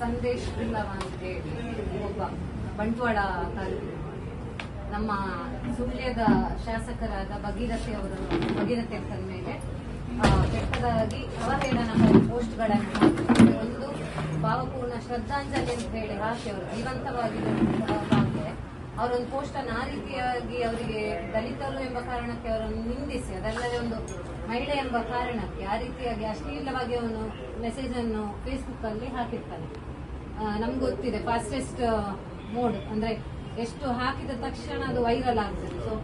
ಸಂದೇಶ್ ಬಿಲ್ಲವ ಅಂತ ಹೇಳಿ ಒಬ್ಬ ಬಂಟ್ವಾಳ ತಾಲೂಕು ನಮ್ಮ ಸುಳ್ಯದ ಶಾಸಕರಾದ ಭಗೀರಥಿ ಅವರನ್ನು, ಭಗೀರಥಿ ಅಕ್ಕನ ಮೇಲೆ ಕೆಟ್ಟದಾಗಿ ಅವಹೇಳನ ಪೋಸ್ಟ್ಗಳನ್ನು ಒಂದು ಭಾವಪೂರ್ಣ ಶ್ರದ್ಧಾಂಜಲಿ ಅಂತ ಹೇಳಿ ಹಾಕಿ ಅವರು, ಜೀವಂತವಾಗಿರುವಂತಹ ಅವರೊಂದು ಪೋಸ್ಟ್ ಅನ್ನು ಆ ರೀತಿಯಾಗಿ ಅವರಿಗೆ ದಲಿತರು ಎಂಬ ಕಾರಣಕ್ಕೆ ಅವರನ್ನು ನಿಂದಿಸಿ, ಅದಲ್ಲದೆ ಒಂದು ಮಹಿಳೆ ಎಂಬ ಕಾರಣಕ್ಕೆ ಆ ರೀತಿಯಾಗಿ ಅಶ್ಲೀಲವಾಗಿ ಅವನು ಮೆಸೇಜ್ ಅನ್ನು ಫೇಸ್ಬುಕ್ ಅಲ್ಲಿ ಹಾಕಿರ್ತಾನೆ. ನಮ್ಗೆ ಗೊತ್ತಿದೆ ಫಾಸ್ಟೆಸ್ಟ್ ಮೋಡ್ ಅಂದ್ರೆ ಎಷ್ಟು ಹಾಕಿದ ತಕ್ಷಣ ಅದು ವೈರಲ್ ಆಗ್ತದೆ. ಸೊ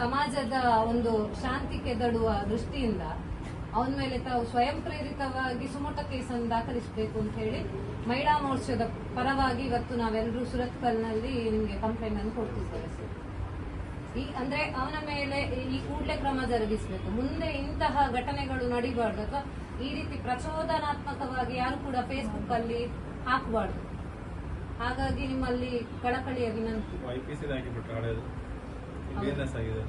ಸಮಾಜದ ಒಂದು ಶಾಂತಿ ಕೆದಡುವ ದೃಷ್ಟಿಯಿಂದ ಅವನ ಮೇಲೆ ತಾವು ಸ್ವಯಂ ಪ್ರೇರಿತವಾಗಿ ಸುಮೋಟ ಕೇಸನ್ನು ದಾಖಲಿಸಬೇಕು ಅಂತ ಹೇಳಿ ಮಹಿಳಾ ಮೋರ್ಚಾದ ಪರವಾಗಿ ಇವತ್ತು ನಾವೆಲ್ಲರೂ ಸುರತ್ಕಲ್ನಲ್ಲಿ ನಿಮಗೆ ಕಂಪ್ಲೇಂಟ್ ಅನ್ನು ಕೊಡ್ತಿದ್ದೇವೆ ಸರ್. ಈ ಅಂದ್ರೆ ಅವನ ಮೇಲೆ ಈ ಕೂಡಲೇ ಕ್ರಮ ಜರುಗಿಸಬೇಕು. ಮುಂದೆ ಇಂತಹ ಘಟನೆಗಳು ನಡಿಬಾರ್ದು ಅಥವಾ ಈ ರೀತಿ ಪ್ರಚೋದನಾತ್ಮಕವಾಗಿ ಯಾರು ಕೂಡ ಫೇಸ್ಬುಕ್ ಅಲ್ಲಿ ಹಾಕಬಾರ್ದು. ಹಾಗಾಗಿ ನಿಮ್ಮಲ್ಲಿ ಕಳಕಳಿಯ ವಿನಂತಿ. ಆಗಿದೆ.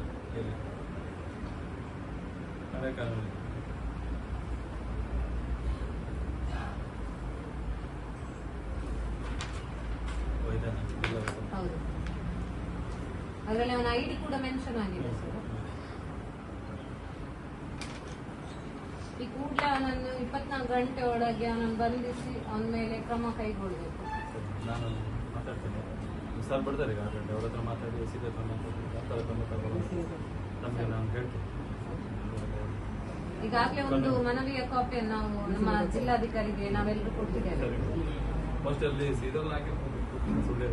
ಹೌದು. ಅದರಲ್ಲಿ ಅವನ ಐಡಿ ಕೂಡ ಮೆನ್ಷನ್ ಆಗಿದೆ ಸರ್ ಈ ಕೂಡಲೇ ಅವನನ್ನು ಇಪ್ಪತ್ನಾಲ್ಕು ಗಂಟೆ ಒಳಗೆ ಅವನನ್ನು ಬಂಧಿಸಿ ಅವನ ಮೇಲೆ ಕ್ರಮ ಕೈಗೊಳ್ಳಬೇಕು. ನಾನು ಮಾತಾಡ್ತೇನೆ. ಸರ್ ಬರ್ತಾರೆ ಈಗ ಆರು ಗಂಟೆ ಅವ್ರ ಹತ್ರ ಮಾತಾಡಿ ಸೀದಾ ಹತ್ರ ಮಾತಾಡಿ ಆ ಥರ ಕ್ರಮ ನಮಗೆ ನಾನು ಹೇಳ್ತೀನಿ. ಈಗಾಗಲೇ ಒಂದು ಮನವಿಯ ಕಾಪಿಯನ್ನು ನಾವು ನಮ್ಮ ಜಿಲ್ಲಾಧಿಕಾರಿಗೆ ನಾವೆಲ್ಲರೂ ಕೊಟ್ಟಿದ್ದೇವೆ. ಸುಳ್ಳು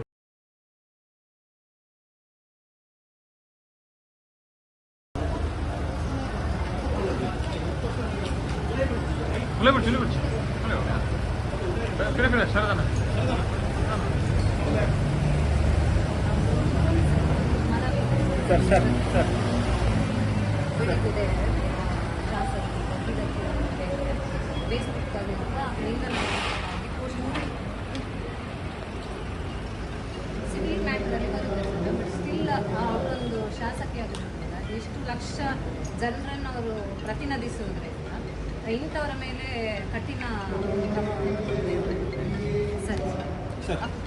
Sir sir sir. ಬೆಳಗಿದೆ ಶಾಸಕರು ಫೇಸ್ಬುಕ್ ಅಲ್ಲಿ sir sir sir. Civil matter ಅಲ್ಲಿ ಬರುತ್ತೆ ಬಟ್ ಸ್ಟಿಲ್ ಅವರೊಂದು ಶಾಸಕಿ ಆಗಿರೋದ್ರಿಂದ ಎಷ್ಟು ಲಕ್ಷ ಜನರನ್ನು ಅವರು ಇಂಥವರ ಮೇಲೆ ಕಠಿಣ ತೆಗೆದುಕೊಳ್ಳಬೇಕು. ಸರಿ. ಅಪ್-